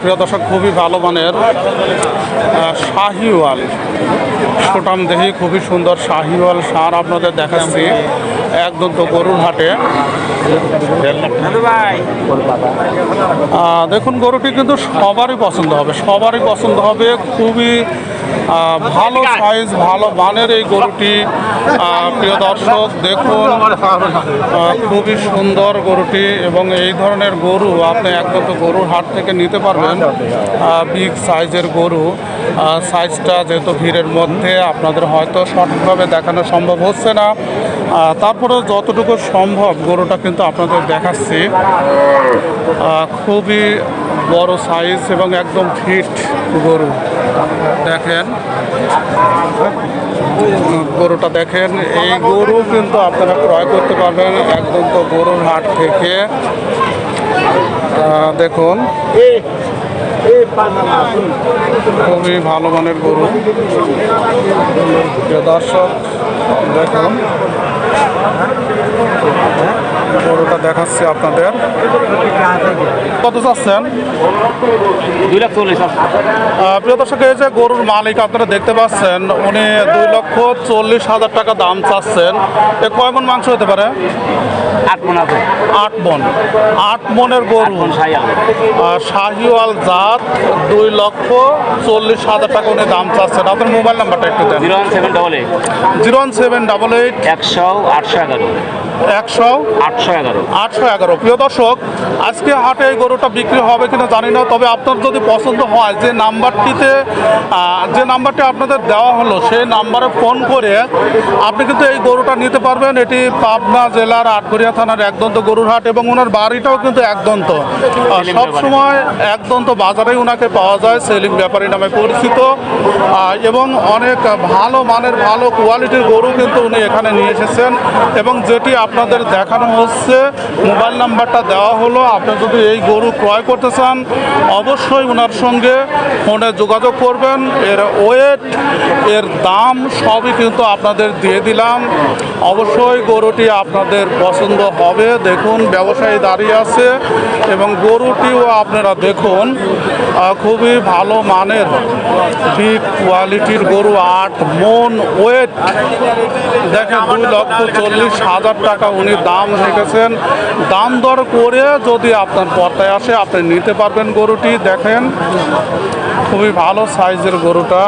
প্রিয় দর্শক, খুবই ভালো মানের শাহিওয়াল সুটাম দেহি, খুবই সুন্দর শাহিওয়াল সার আপনাদের দেখাচ্ছি। একদম তো গরুর হাটে। দেখুন, গরুটি কিন্তু সবারই পছন্দ হবে, সবারই পছন্দ হবে, খুবই ভালো সাইজ ভালো মানের এই গরুটি। প্রিয় দর্শক, দেখুন খুবই সুন্দর গরুটি এবং এই ধরনের গরু আপনি একদম গরুর হাট থেকে নিতে পারবেন। বিগ সাইজের গরু। সাইজটা যেহেতু ভিড়ের মধ্যে আপনাদের হয়তো সঠিকভাবে দেখানো সম্ভব হচ্ছে না। আহ, তারপরেও যতটুকু সম্ভব গরুটা কিন্তু আপনাদের দেখাচ্ছি। খুবই বড় সাইজ এবং একদম ফিট গরু। দেখেন। গরুটা দেখেন এই গরু কিন্তু আপনারা ক্রয় করতে পারবেন একদম তো গরুর হাট থেকে। দেখুন। খুবই ভালো মানের গরু। দর্শক দেখুন। গরুটা দেখাচ্ছি আপনাদের। কত চাচ্ছেন? দুই লাখ চল্লিশ প্রিয় দর্শক এই যে গরুর মালিক আপনারা দেখতে পাচ্ছেন উনি দুই লক্ষ চল্লিশ হাজার টাকা দাম চাচ্ছেন। এ কয় মন মাংস হতে পারে? আট মন আছে। আট মন। আট মনের গরু। শাহিওয়াল জাত দুই লক্ষ চল্লিশ হাজার টাকা উনি দাম চাচ্ছেন। আপনার মোবাইল নাম্বারটা একটু দেন। Zero one seven double eight. Zero one seven double eight. একশো আটশো এগারো। একশো আটশো এগারো। আটশো এগারো। প্রিয় দর্শক আজকে হাটে এই গরুটা বিক্রি হবে কিনা জানি না তবে আপনার যদি পছন্দ হয় যে নাম্বারটিতে যে নাম্বারটি আপনাদের দেওয়া হলো সেই নাম্বারে ফোন করে আপনি কিন্তু এই গরুটা নিতে পারবেন। এটি পাবনা জেলার আটঘরিয়া থানার একদন্ত গরুর হাট এবং ওনার বাড়িটাও কিন্তু একদন্ত। সব সময় একদন্ত বাজারেই ওনাকে পাওয়া যায় সেলিম ব্যাপারী নামে পরিচিত। এবং অনেক ভালো মানের ভালো কোয়ালিটির গরু কিন্তু উনি এখানে নিয়ে এসেছেন এবং যেটি আপনাদের দেখানো হচ্ছে, মোবাইল নাম্বারটা দেওয়া হলো। আপনি যদি এই গরু ক্রয় করতে চান, অবশ্যই ওনার সঙ্গে ফোনে যোগাযোগ করবেন। এর ওয়েট, এর দাম সবই কিন্তু আপনাদের দিয়ে দিলাম। অবশ্যই গরুটি আপনাদের পছন্দ হবে। দেখুন, ব্যবসায়ী দাঁড়িয়ে আছে এবং গরুটিও আপনারা দেখুন। খুবই ভালো মানের বিগ কোয়ালিটির গরু আট মন ওয়েট দেখেন, দুই লক্ষ চল্লিশ হাজার টাকা উনি দাম রেখেছেন। দাম দর করে যদি আপনার পর্দায় আসে, আপনি নিতে পারবেন গরুটি। দেখেন, খুবই ভালো সাইজের গরুটা।